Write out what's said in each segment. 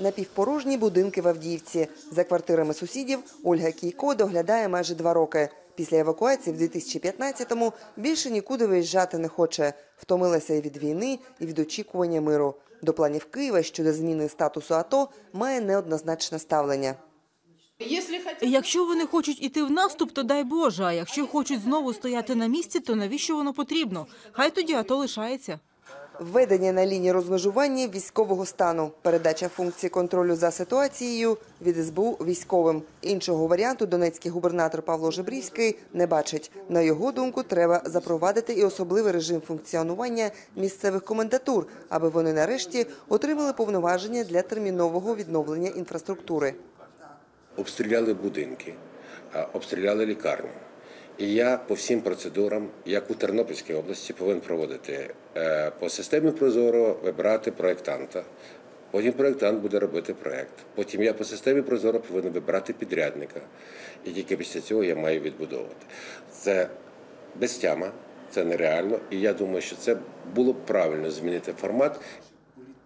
напівпорожні будинки в Авдіївці. За квартирами сусідів Ольга Кійко доглядає майже два роки. Після евакуації в 2015-му більше нікуди виїжджати не хоче. Втомилася і від війни, і від очікування миру. До планів Києва щодо зміни статусу АТО має неоднозначне ставлення. Якщо вони хочуть іти в наступ, то дай Боже. А якщо хочуть знову стояти на місці, то навіщо воно потрібно? Хай тоді АТО лишається. Введення на лінії розмежування військового стану, передача функції контролю за ситуацією від СБУ військовим. Іншого варіанту донецький губернатор Павло Жебрівський не бачить. На його думку, треба запровадити і особливий режим функціонування місцевих комендатур, аби вони нарешті отримали повноваження для термінового відновлення інфраструктури. обстріляли будинки, обстріляли лікарню. І я по всім процедурам, як у Тернопільській області, повинен проводити е, по системі Прозоро вибирати проєктанта. Потім проєктант буде робити проєкт. Потім я по системі Прозоро повинен вибирати підрядника. І тільки після цього я маю відбудовувати. Це безтяма, це нереально. І я думаю, що це було б правильно змінити формат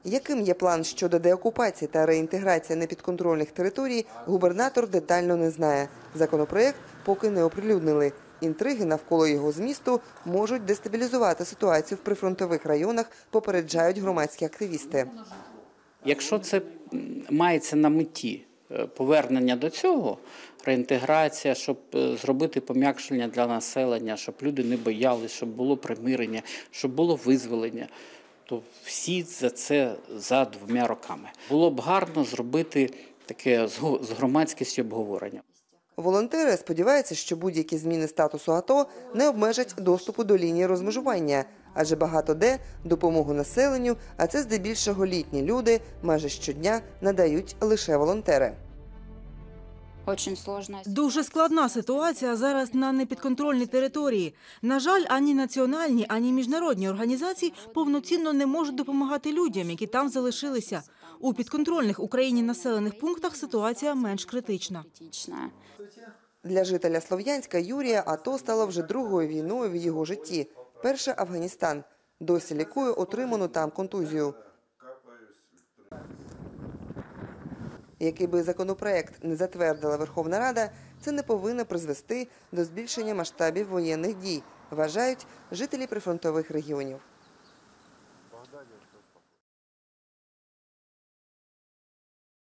Яким є план щодо деокупації та реінтеграції непідконтрольних територій, губернатор детально не знає. Законопроект поки не оприлюднили. Інтриги навколо його змісту можуть дестабілізувати ситуацію в прифронтових районах, попереджають громадські активісти. Якщо це мається на меті е, повернення до цього, реінтеграція, щоб е, зробити пом'якшення для населення, щоб люди не боялися, щоб було примирення, щоб було визволення, то всі за це за двома роками. Було б гарно зробити таке з з громадськістю обговорення. Волонтери сподіваються, що будь-які зміни статусу АТО не обмежать доступу до лінії розмежування, адже багато де допомогу населенню, а це здебільшого літні люди, майже щодня надають лише волонтери. Дуже складна ситуація зараз на непідконтрольній території. На жаль, ані національні, ані міжнародні організації повноцінно не можуть допомагати людям, які там залишилися. У підконтрольних Україні населених пунктах ситуація менш критична. Для жителя Слов'янська Юрія АТО стало вже другою війною в його житті. Перша Афганістан. Досі лікує отриману там контузію. Який би законопроект не затвердила Верховна Рада, це не повинно призвести до збільшення масштабів воєнних дій, вважають жителі прифронтових регіонів.